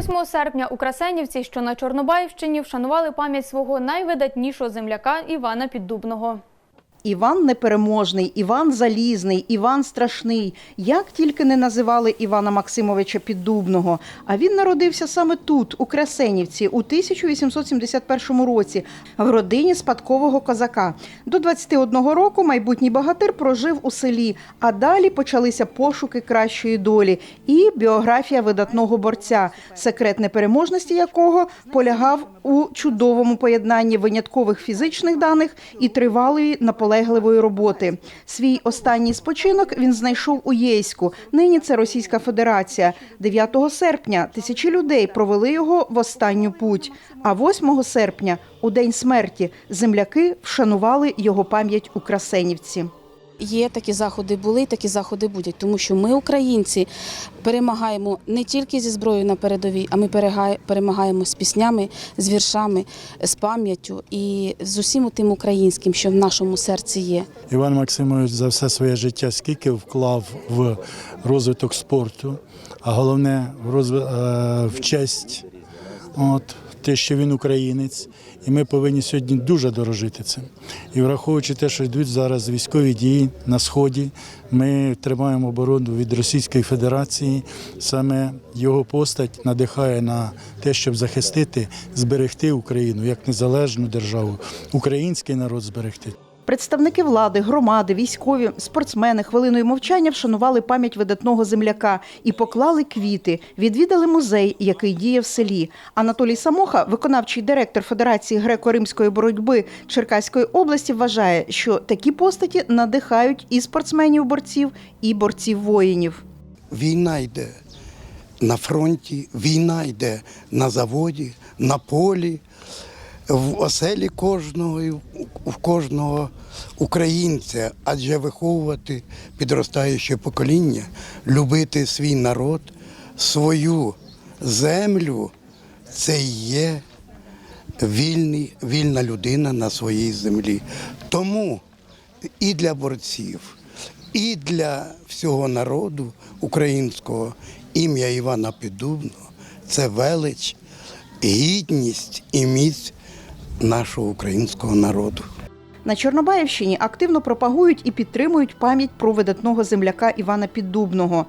8 серпня у Красенівці, що на Чорнобаївщині, вшанували пам'ять свого найвидатнішого земляка Івана Піддубного. Іван непереможний, Іван залізний, Іван страшний. Як тільки не називали Івана Максимовича Піддубного. А він народився саме тут, у Красенівці, у 1871 році, в родині спадкового козака. До 21 року майбутній багатир прожив у селі, а далі почалися пошуки кращої долі і біографія видатного борця, секрет непереможності якого полягав у чудовому поєднанні виняткових фізичних даних і тривалої наполегливої роботи. Свій останній спочинок він знайшов у Єйську. Нині це Російська Федерація. 9 серпня тисячі людей провели його в останню путь. А 8 серпня, у день смерті, земляки вшанували його пам'ять у Красенівці. Є такі заходи були, такі заходи будуть, тому що ми, українці, перемагаємо не тільки зі зброєю на передовій, а ми перемагаємо з піснями, з віршами, з пам'яттю і з усім тим українським, що в нашому серці є. Іван Максимович за все своє життя скільки вклав в розвиток спорту, а головне в, розв... е, честь, от, те, що він українець. І ми повинні сьогодні дуже дорожити цим. І враховуючи те, що йдуть зараз військові дії на сході, ми тримаємо оборону від Російської Федерації. Саме його постать надихає на те, щоб захистити, зберегти Україну як незалежну державу, український народ зберегти. Представники влади, громади, військові, спортсмени хвилиною мовчання вшанували пам'ять видатного земляка і поклали квіти. Відвідали музей, який діє в селі. Анатолій Самоха, виконавчий директор Федерації греко-римської боротьби Черкаської області, вважає, що такі постаті надихають і спортсменів-борців, і борців-воїнів. Війна йде на фронті, війна йде на заводі, на полі, в оселі кожного, і в кожного українця, адже виховувати підростаюче покоління, любити свій народ, свою землю це є вільний, вільна людина на своїй землі. Тому і для борців, і для всього народу українського ім'я Івана Піддубного це велич, гідність і міць нашого українського народу. На Чорнобаївщині активно пропагують і підтримують пам'ять про видатного земляка Івана Піддубного.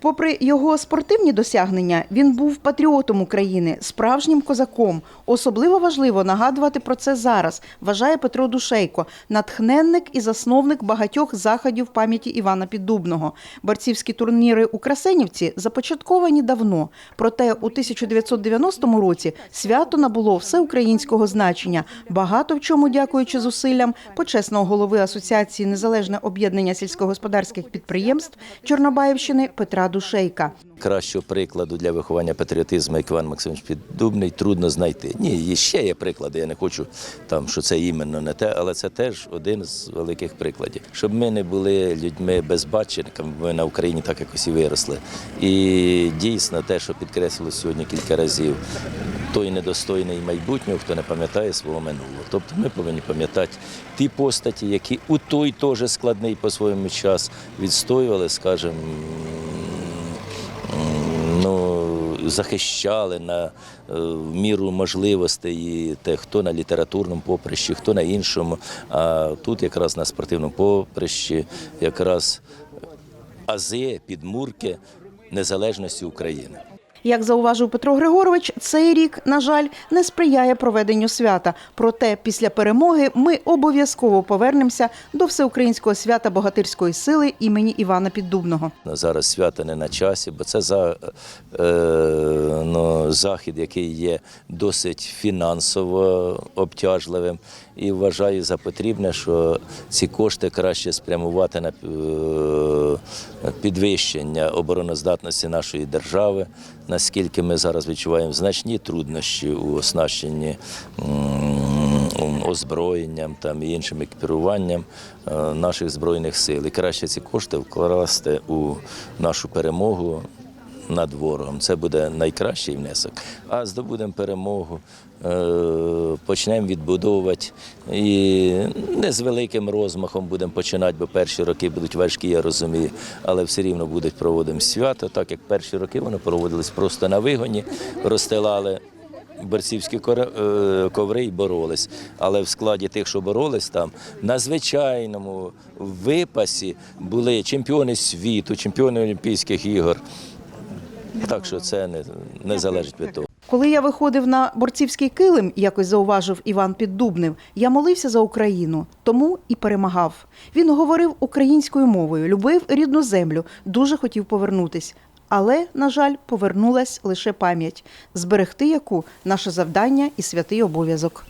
Попри його спортивні досягнення, він був патріотом України, справжнім козаком. Особливо важливо нагадувати про це зараз, вважає Петро Душейко, натхненник і засновник багатьох заходів пам'яті Івана Піддубного. Борцівські турніри у Красенівці започатковані давно. Проте у 1990 році свято набуло всеукраїнського значення, багато в чому дякуючи зусиллям почесного голови Асоціації Незалежне об'єднання сільськогосподарських підприємств Чорнобаївщини Петра Душейка. Кращого прикладу для виховання патріотизму, як Іван Максимович Піддубний, трудно знайти. Ні, ще є приклади. Я не хочу там, що це іменно не те, але це теж один з великих прикладів. Щоб ми не були людьми безбаченниками, ми на Україні так якось і виросли. І дійсно те, що підкреслило сьогодні кілька разів, той недостойний майбутнього, хто не пам'ятає свого минулого. Тобто ми повинні пам'ятати ті постаті, які у той теж складний по-своєму час відстоювали, скажімо, захищали на е, в міру можливостей те, хто на літературному поприщі, хто на іншому. А тут якраз на спортивному поприщі якраз ази, підмурки незалежності України. Як зауважив Петро Григорович, цей рік, на жаль, не сприяє проведенню свята. Проте після перемоги ми обов'язково повернемося до всеукраїнського свята богатирської сили імені Івана Піддубного. Зараз свято не на часі, бо це за, е, ну, захід, який є досить фінансово обтяжливим. І вважаю за потрібне, що ці кошти краще спрямувати на е, підвищення обороноздатності нашої держави, наскільки ми зараз відчуваємо значні труднощі у оснащенні. озброєнням там, і іншим екіпіруванням е, наших збройних сил. І краще ці кошти вкласти у нашу перемогу над ворогом. Це буде найкращий внесок. А здобудемо перемогу, е, почнемо відбудовувати і не з великим розмахом будемо починати, бо перші роки будуть важкі, я розумію, але все рівно будуть проводимо свято, так як перші роки вони проводились просто на вигоні, розстилали борцівські кор- е, коври і боролись. Але в складі тих, що боролись там, на звичайному випасі були чемпіони світу, чемпіони Олімпійських ігор. Так що це не, не залежить від того. Коли я виходив на борцівський килим, якось зауважив Іван Піддубнев, я молився за Україну, тому і перемагав. Він говорив українською мовою, любив рідну землю, дуже хотів повернутись. Але, на жаль, повернулась лише пам'ять, зберегти яку наше завдання і святий обов'язок.